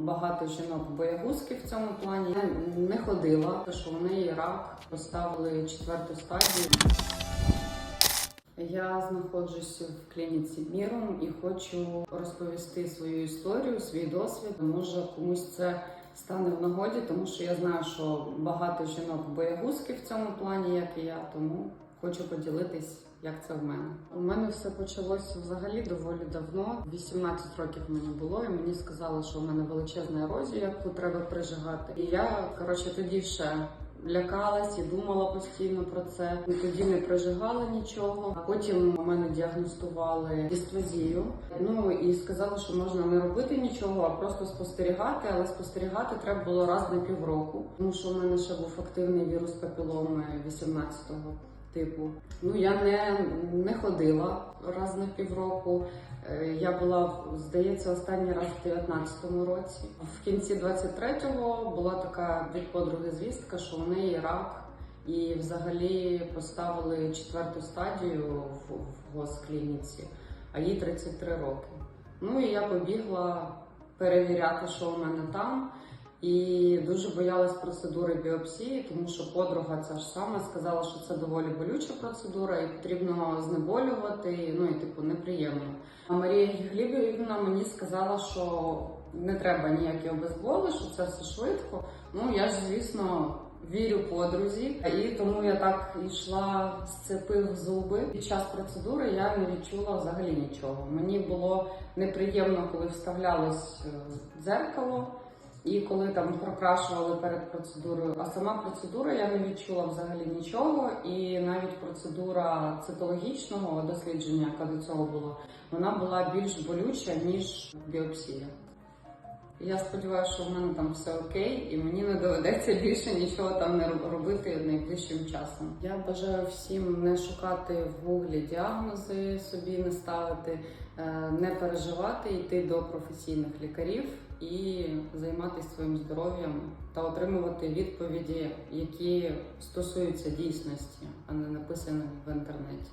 Багато жінок боягузки в цьому плані. Я не ходила, тому що в неї рак поставили четверту стадію. Я знаходжусь в клініці Міром і хочу розповісти свою історію, свій досвід. Може комусь це стане в нагоді, тому що я знаю, що багато жінок боягузки в цьому плані, як і я, тому хочу поділитись, як це в мене. У мене все почалося взагалі доволі давно. 18 років мені було, і мені сказали, що у мене величезна ерозія, яку треба прижигати. І я коротше тоді ще лякалась і думала постійно про це. І тоді не прожигала нічого. А потім у мене діагностували дисплазію. Ну і сказали, що можна не робити нічого, а просто спостерігати. Але спостерігати треба було раз на півроку, тому що у мене ще був активний вірус папіломи 18-го. Типу, ну я не, не ходила раз на півроку. Е, Я була, здається, останній раз в 19-му році. В кінці 23-го була така від подруги звістка, що у неї рак, і взагалі поставили четверту стадію в, в госклініці, а їй 33 роки. Ну і я побігла перевіряти, що у мене там. І дуже боялась процедури біопсії, тому що подруга ця ж сама сказала, що це доволі болюча процедура, і потрібно знеболювати. Ну і типу неприємно. А Марія Глібівна мені сказала, що не треба ніякі обезболи, що це все швидко. Ну я ж звісно. Вірю подрузі, і тому я так йшла, сцепив зуби. Під час процедури я не відчула взагалі нічого. Мені було неприємно, коли вставлялось е, дзеркало. І коли там прокрашували перед процедурою, а сама процедура я не відчула взагалі нічого, і навіть процедура цитологічного дослідження, яка до цього була, вона була більш болюча ніж біопсія. Я сподіваюся, що в мене там все окей, і мені не доведеться більше нічого там не робити найближчим часом. Я бажаю всім не шукати в гуглі діагнози, собі не ставити, е, не переживати, йти до професійних лікарів і займатися своїм здоров'ям та отримувати відповіді, які стосуються дійсності, а не написаних в інтернеті.